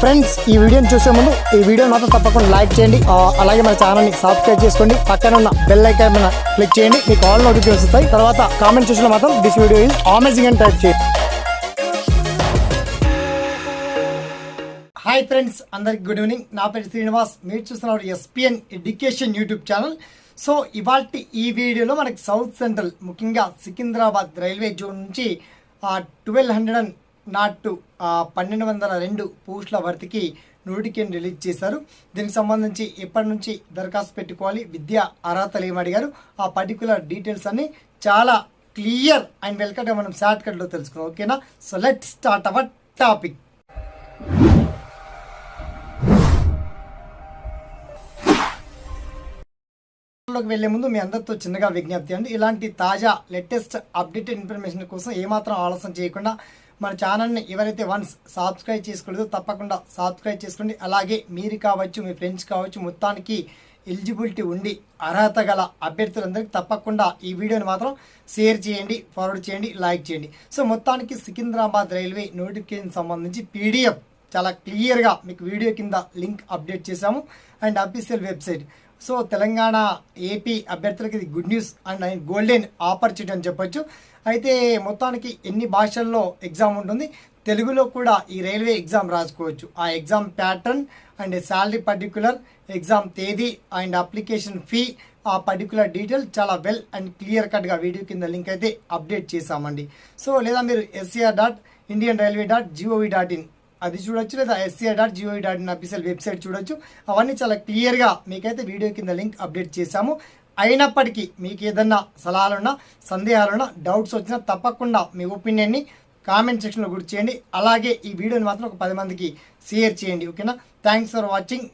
Friends ఈ వీడియోని చూసే ముందు ఈ వీడియో మాత్రం తప్పకుండా లైక్ చేయండి. అలాగే మన ఛానల్ని సబ్స్క్రైబ్ చేసుకోండి. పక్కన ఉన్న బెల్ ఐకాన్ మీద క్లిక్ చేయండి. మీకు ఆల్ నోటిఫికేషన్ వస్తాయి. తర్వాత కామెంట్ చూసిన మాత్రం దిస్ వీడియో ఈజ్ అమేజింగ్ అని టైప్ చేయండి. హాయ్ ఫ్రెండ్స్ అందరికి గుడ్ ఈవినింగ్ నా పేరు శ్రీనివాస్. మీరు చూస్తున్నారు SPN education YouTube channel so ఇవాళ ఈ వీడియోలో మనకి సౌత్ సెంట్రల్ ముఖ్యంగా సికింద్రాబాద్ రైల్వే జోన్ నుంచి ట్వెల్వ్ హండ్రెడ్ అండ్ నాట్ పన్నెండు వందల రెండు పోస్టుల భర్తీకి నోటిఫికేషన్ రిలీజ్ చేశారు. దీనికి సంబంధించి ఎప్పటి నుంచి దరఖాస్తు పెట్టుకోవాలి? విద్యా అర్హతలు ఏమడిగారు ఆ పర్టికులర్ డీటెయిల్స్ అన్ని చాలా క్లియర్ అండ్ వెల్కట్గా మనం షార్ట్ కట్లో తెలుసుకున్నాం ఓకేనా so let start our topic లోకి వెళ్ళే ముందు మీ అందరితో చిన్నగా విజ్ఞప్తి అండి. ఇలాంటి తాజా లేటెస్ట్ అప్డేటెడ్ ఇన్ఫర్మేషన్ కోసం ఏమాత్రం ఆలస్యం చేయకుండా మన ఛానల్ని ఎవరైతే వన్స్ సబ్స్క్రైబ్ చేసుకోలేదో తప్పకుండా సబ్స్క్రైబ్ చేసుకోండి. అలాగే మీరు కావచ్చు మీ ఫ్రెండ్స్ కావచ్చు మొత్తానికి ఎలిజిబిలిటీ ఉండి అర్హత గల అభ్యర్థులందరికీ తప్పకుండా ఈ వీడియోని మాత్రం షేర్ చేయండి ఫార్వర్డ్ చేయండి లైక్ చేయండి. సో మొత్తానికి సికింద్రాబాద్ రైల్వే నోటిఫికేషన్ సంబంధించి పీడిఎఫ్ చాలా క్లియర్గా మీకు వీడియో కింద లింక్ అప్డేట్ చేశాము. And official website so Telangana AP అభ్యర్థులకి ఇది good news and golden opportunity అని చెప్పొచ్చు. అయితే మొత్తానికి ఎన్ని భాషల్లో ఎగ్జామ్ ఉంటుంది? తెలుగులో కూడా ఈ రైల్వే ఎగ్జామ్ రాసుకోవచ్చు. ఆ exam pattern and salary particular exam తేదీ అండ్ అప్లికేషన్ ఫీ ఆ పర్టికులర్ డీటెయిల్ చాలా వెల్ అండ్ క్లియర్ కట్గా వీడియో కింద లింక్ అయితే అప్డేట్ చేశామండి. సో లేదా మీరు SCR dot Indian railway dot gov dot in అది చూడొచ్చు లేదా SCI dot gov dot in official website చూడొచ్చు. అవన్నీ చాలా క్లియర్గా మీకైతే వీడియో కింద లింక్ అప్డేట్ చేశాము. అయినప్పటికీ మీకు ఏదన్నా సలహాలున్నా సందేహాలున్నా డౌట్స్ వచ్చినా తప్పకుండా మీ ఒపీనియన్ని కామెంట్ సెక్షన్లో గుర్తు చేయండి. అలాగే ఈ వీడియోని మాత్రం ఒక పది మందికి షేర్ చేయండి ఓకేనా? Thanks for watching